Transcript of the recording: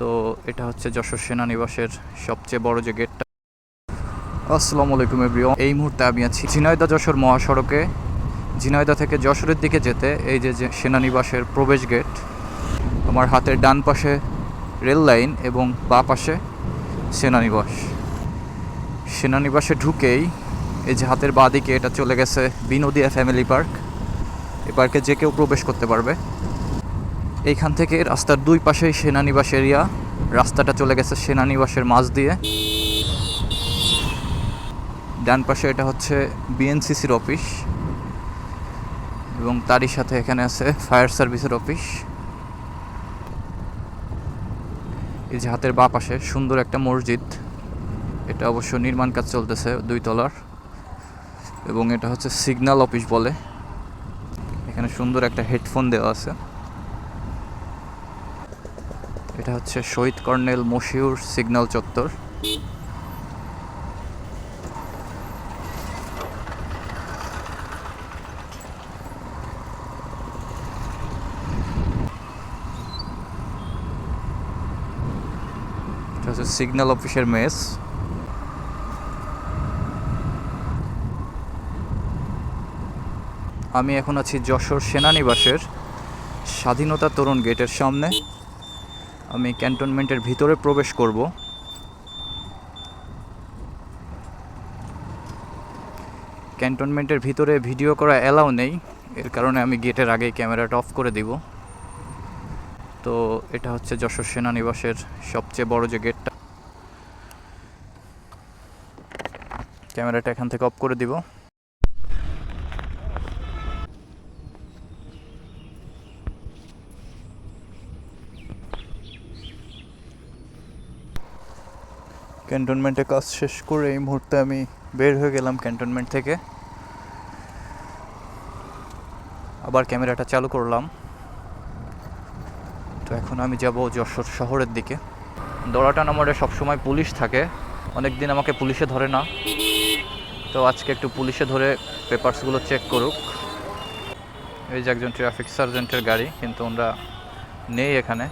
তো এটা হচ্ছে যশোর সেনানিবাসের সবচেয়ে বড় যে গেটটা আসসালামু আলাইকুম এভরিওয়ান এই মুহূর্তে আমি আছি ঝিনাইদহ যশোর মহাসড়কে। ঝিনাইদহ থেকে যশোরের দিকে যেতে এই যে সেনানিবাসের প্রবেশ গেট আমার হাতের ডান পাশে রেল লাইন এবং বাঁ পাশে সেনানিবাস। সেনানিবাসে ঢুকেই এই যে হাতের বাঁ দিকে এটা চলে গেছে বিনোদিয়া ফ্যামিলি পার্ক এ পার্কে যে কেউ প্রবেশ করতে পারবে। এইখান থেকে রাস্তার দুই পাশেই সেনানিবাস এরিয়া। রাস্তাটা চলে গেছে সেনানিবাসের মাঝ দিয়ে। ডান পাশে এটা হচ্ছে বিএনসিসির অফিস। এবং তারই সাথে এখানে আছে ফায়ার সার্ভিসের অফিস। এই যে হাতের বাঁ পাশে সুন্দর একটা মসজিদ। এটা অবশ্য নির্মাণ কাজ চলতেছে দুই তলার। এবং এটা হচ্ছে সিগন্যাল অফিস বলে। এখানে সুন্দর একটা হেডফোন দেওয়া আছে। এটা হচ্ছে শহীদ কর্নেল মশিউর সিগন্যাল চত্বর। এটা হচ্ছে সিগন্যাল অফিসের মেস। আমি এখন আছি যশোর সেনানিবাসের স্বাধীনতা তরুণ গেটের সামনে। আমি ক্যান্টনমেন্টের ভিতরে প্রবেশ করব। ক্যান্টনমেন্টের ভিতরে ভিডিও করা অ্যালাউ নেই। এর কারণে আমি গেটের আগেই ক্যামেরাটা অফ করে দিব। তো এটা হচ্ছে যশোর সেনানিবাসের সবচেয়ে বড় যে গেটটা। ক্যামেরাটা এখান থেকে অফ করে দিব। ক্যান্টনমেন্টে কাজ শেষ করে এই মুহূর্তে আমি বের হয়ে গেলাম ক্যান্টনমেন্ট থেকে। আবার ক্যামেরাটা চালু করলাম। তো এখন আমি যাব যশোর শহরের দিকে। দড়াটা নম্বরে সবসময় পুলিশ থাকে। অনেক দিন আমাকে পুলিশে ধরে না। তো আজকে একটু পুলিশে ধরে পেপারসগুলো চেক করুক। এই যে একজন ট্রাফিক সার্জেন্টের গাড়ি, কিন্তু ওরা নেই এখানে।